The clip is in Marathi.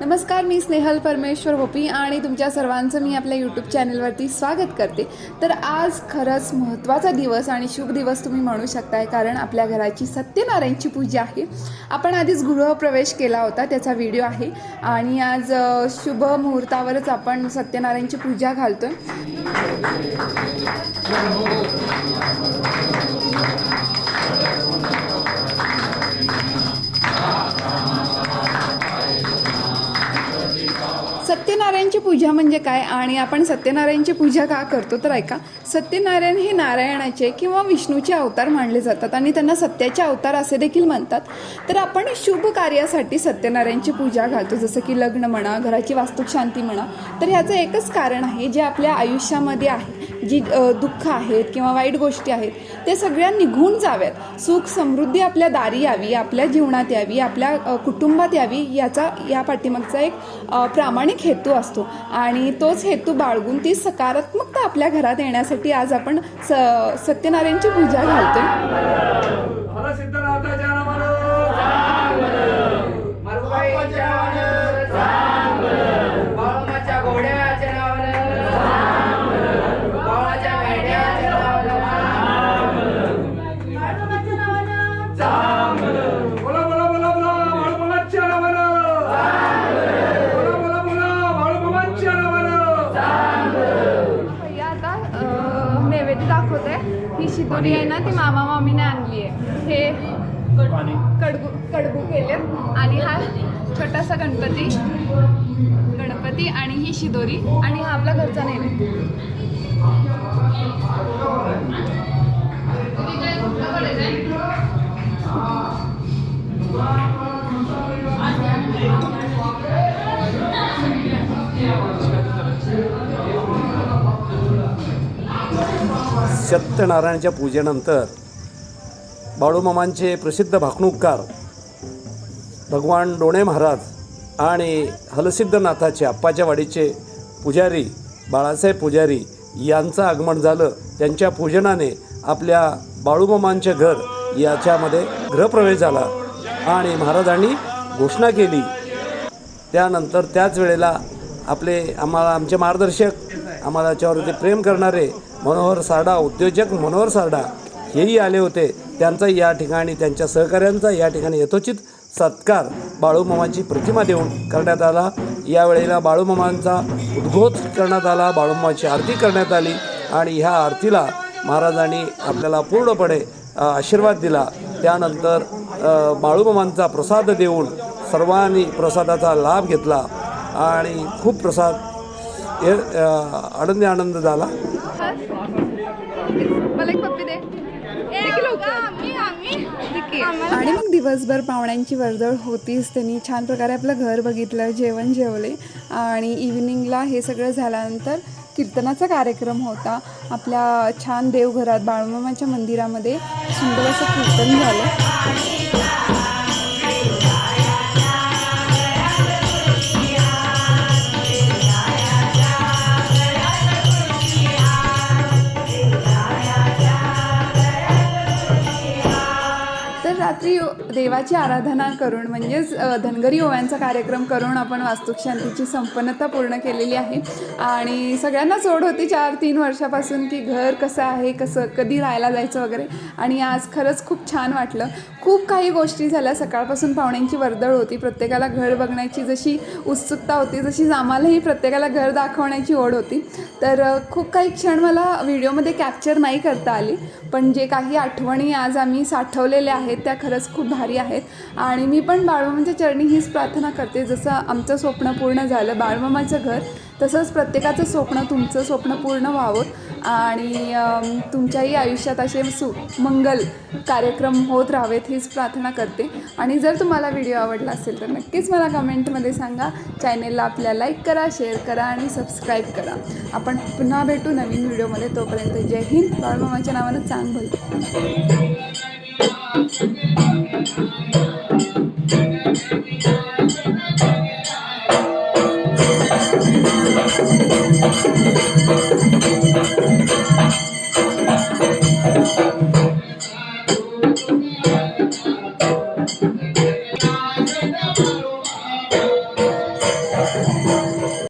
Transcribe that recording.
नमस्कार मी स्नेहल परमेश्वर होपी आणि तुमच्या सर्वांचं मी आपल्या यूट्यूब चॅनलवरती स्वागत करते. तर आज खरंच महत्त्वाचा दिवस आणि शुभ दिवस तुम्ही म्हणू शकताय कारण आपल्या घराची सत्यनारायणची पूजा आहे. आपण आधीच गृहप्रवेश केला होता त्याचा व्हिडिओ आहे. आणि आज शुभ मुहूर्तावरच आपण सत्यनारायणची पूजा घालतो आहे सत्यनारायणची पूजा म्हणजे काय? आणि आपण सत्यनारायणची पूजा का करतो? तर ऐका सत्यनारायण हे नारायणाचे किंवा विष्णूचे अवतार मानले जातात आणि त्यांना सत्याचे अवतार असे देखील म्हणतात. तर आपण शुभ कार्यासाठी सत्यनारायणची पूजा घालतो. जसं की लग्न म्हणा घराची वास्तुक शांती म्हणा. तर ह्याचं एकच कारण आहे जे आपल्या आयुष्यामध्ये आहे. जी दुःख आहेत किंवा वाईट गोष्टी आहेत ते सगळ्या निघून जाव्यात. सुख समृद्धी आपल्या दारी यावी आपल्या जीवनात यावी आपल्या कुटुंबात यावी याचा या पाठीमागचा एक प्रामाणिक हेतू असतो. आणि तोच हेतू बाळगून ती सकारात्मकता आपल्या घरात येण्यासाठी आज आपण स सत्यनारायणची पूजा घालतोय. ही शिदोरी आहे ना ती मामा मामीने आणली आहे. हे कडगू कडगू केले. आणि हा छोटासा गणपती गणपती आणि ही शिदोरी. आणि हा आपला घरचा नैवेद्य. सत्यनारायणाच्या पूजेनंतर बाळूमामांचे प्रसिद्ध भाकणूककार भगवान डोणे महाराज आणि हलसिद्धनाथाचे आप्पाच्या वाडीचे पुजारी बाळासाहेब पुजारी यांचं आगमन झालं. त्यांच्या पूजनाने आपल्या बाळूमामांचे घर याच्यामध्ये गृहप्रवेश झाला आणि महाराजांनी घोषणा केली. त्यानंतर त्याच वेळेला आपले आम्हाला आमचे मार्गदर्शक आम्हाला याच्यावरती प्रेम करणारे मनोहर सारडा उद्योजक मनोहर सारडा हेही आले होते. त्यांचा या ठिकाणी त्यांच्या सहकाऱ्यांचा या ठिकाणी यथोचित सत्कार बाळूमामाची प्रतिमा देऊन करण्यात आला. यावेळेला बाळूमामांचा उद्घोष करण्यात आला बाळूमामाची आरती करण्यात आली आणि ह्या आरतीला महाराजांनी आपल्याला पूर्णपणे आशीर्वाद दिला. त्यानंतर बाळूमामांचा प्रसाद देऊन सर्वांनी प्रसादाचा लाभ घेतला. आणि खूप प्रसाद. हे अ, आनंदी आनंद झाला. आणि मग दिवसभर पाहुण्यांची वर्दळ होतीच. त्यांनी छान प्रकारे आपलं घर बघितलं जेवण जेवले. आणि इव्हिनिंगला हे सगळं झाल्यानंतर कीर्तनाचा कार्यक्रम होता. आपल्या छान देवघरात बाळूमामाच्या मंदिरामध्ये सुंदर असं कीर्तन झालं. रात्री देवाची आराधना करून म्हणजेच धनगरी ओव्यांचा कार्यक्रम करून आपण वास्तुशांतीची संपन्नता पूर्ण केलेली आहे. आणि सगळ्यांनाच ओढ होती चार तीन वर्षापासून की घर कसं आहे कसं कधी राहायला जायचं वगैरे. आणि आज खरंच खूप छान वाटलं. खूप काही गोष्टी झाल्या. सकाळपासून पाहुण्यांची वर्दळ होती. प्रत्येकाला घर बघण्याची जशी उत्सुकता होती जशी आम्हालाही प्रत्येकाला घर दाखवण्याची ओढ होती. तर खूप काही क्षण मला व्हिडिओमध्ये कॅप्चर नाही करता आली. पण जे काही आठवणी आज आम्ही साठवलेल्या आहेत त्या खरंच खूप भारी आहेत. आणि मी पण बाळमामांच्या चरणी हीच प्रार्थना करते. जसं आमचं स्वप्न पूर्ण झालं बाळमामाचं घर तसंच प्रत्येकाचं स्वप्न तुमचं स्वप्न पूर्ण व्हावं. आणि तुमच्याही आयुष्यात असे सु मंगल कार्यक्रम होत राहावेत हीच प्रार्थना करते. आणि जर तुम्हाला व्हिडिओ आवडला असेल तर नक्कीच मला कमेंटमध्ये सांगा. चॅनेलला आपल्या लाईक करा शेअर करा आणि सबस्क्राईब करा. आपण पुन्हा भेटू नवीन व्हिडिओमध्ये. तोपर्यंत जय हिंद. बाळमामाच्या नावानं चांग भलं Thank you.